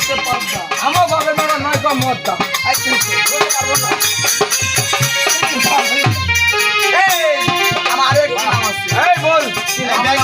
হচ্ছে পদ্মা। আমার বাপের বেটা নয় কম মদ্দা। আচ্ছা বলতে পারব না। এই আমার আরও একটু নাম আছে। এই বল। ব্যাগ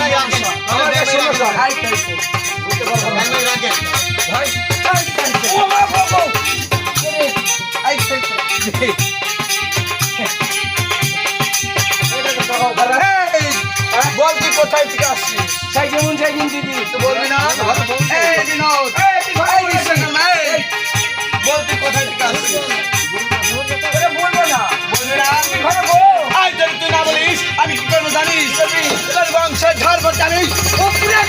জানিস তোর বংশের ঝড় জানিস উপরে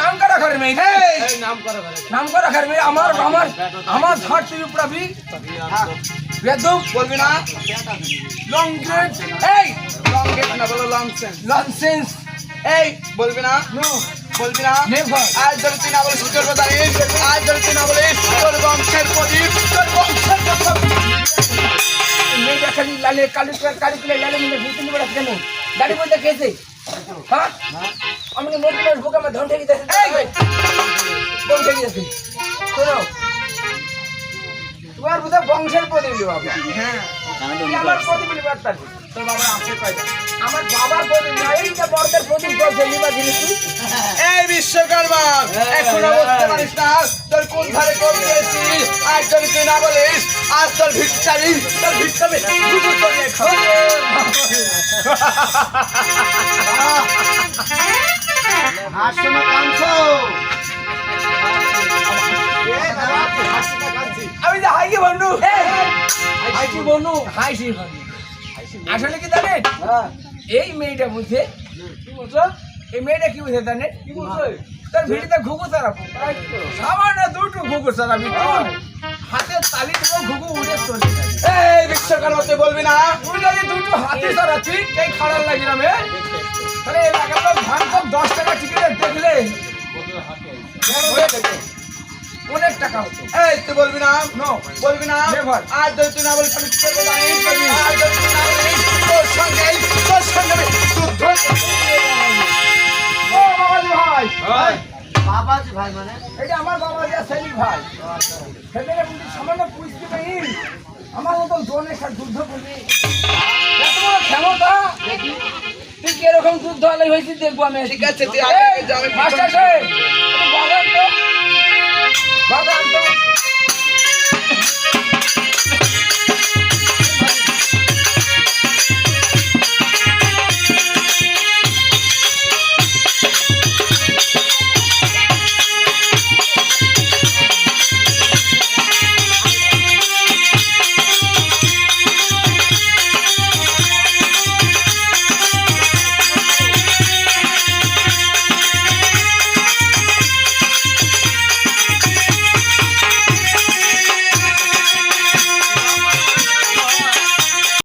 নাম করা ঘরে মেয়ে নাম করা ঘরে মেয়ে। আমার আমার আমার ঘর তুই উপরাবি বেদম বলবি না? লং গ্রেড এই লং গেট না বলো লং সেন্স ননসেন্স এই বলবি না? নো বলবি না? নেভার আজ যদি তুই না বলিস কি করব দেখালি লালে কালি কালি কুলে লালে মিলে ঘুরতে নিবে না কেন গাড়ি বলতে কেছে হ্যাঁ? আমি মোটরের বুকে আমার ধন ঠেকি দিয়েছে। শোনো তোমার বোধহয় বংশের প্রদীপ বাবা হ্যাঁ। আমার প্রদীপ তোর আছে কয়টা? আমার বাবার প্রদীপ না এই যে প্রদীপ করছে নিবা জিনিস এই বিশ্বকর্মা এখনও বুঝতে পারিস না তোর কোন ধারে দিয়েছিস আজ যদি তুই না বলিস আজ তোর ভিক্ষারি তোর ভিক্ষারি করে না কাঁদছো হাইকি বন্ধু হাইসি বন্ধু আসলে কি জানেন? এই মেয়েটা বুঝে। এই মেয়েটা কি বুঝে জানেন? কি বলছো তার ভিড়িতে ঘুঘু চালাবো। সামান্য দুটো ঘুঘু চালাবি তুই হাতে তালি দেবো ঘুঘু উড়ে চলে এই বিশ্বকর্মা তুই বলবি না? তুই যদি দুটো হাতে চালাচ্ছি এই খারাপ তাহলে এলাকার লোক ধান তো দশ টাকা টিকিটে দেখলে। অনেক টাকা হতো। এই বলবি না? নো বলবি না. আজ যদি তুই না বলিস আমি কি করব জানিস? আজ যদি না বলিস তোর সঙ্গে তোর সঙ্গে আমি যুদ্ধ ও বাবাজি ভাই। বাবাজি ভাই মানে? এটা আমার বাবা যা সেলিম ভাই। সেদিনে কিন্তু সামান্য পুষতে পারি আমার মতো জনের সাথে যুদ্ধ করবি। এত বড় ক্ষমতা? তুই কীরকম যুদ্ধ আলাই হয়েছিস? দেখব আমি। ঠিক আছে, তুই আগে আগে যা, আমি মাস্টার সাহেব